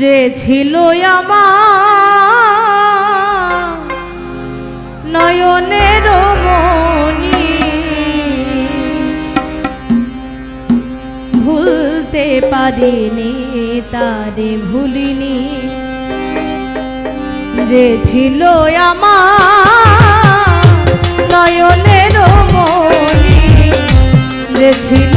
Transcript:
যে ছিল নয়নের মনি ভুলতে পারিনি, তারে ভুলিনি। যে ছিল আমার নয়নের মনি যে ছিল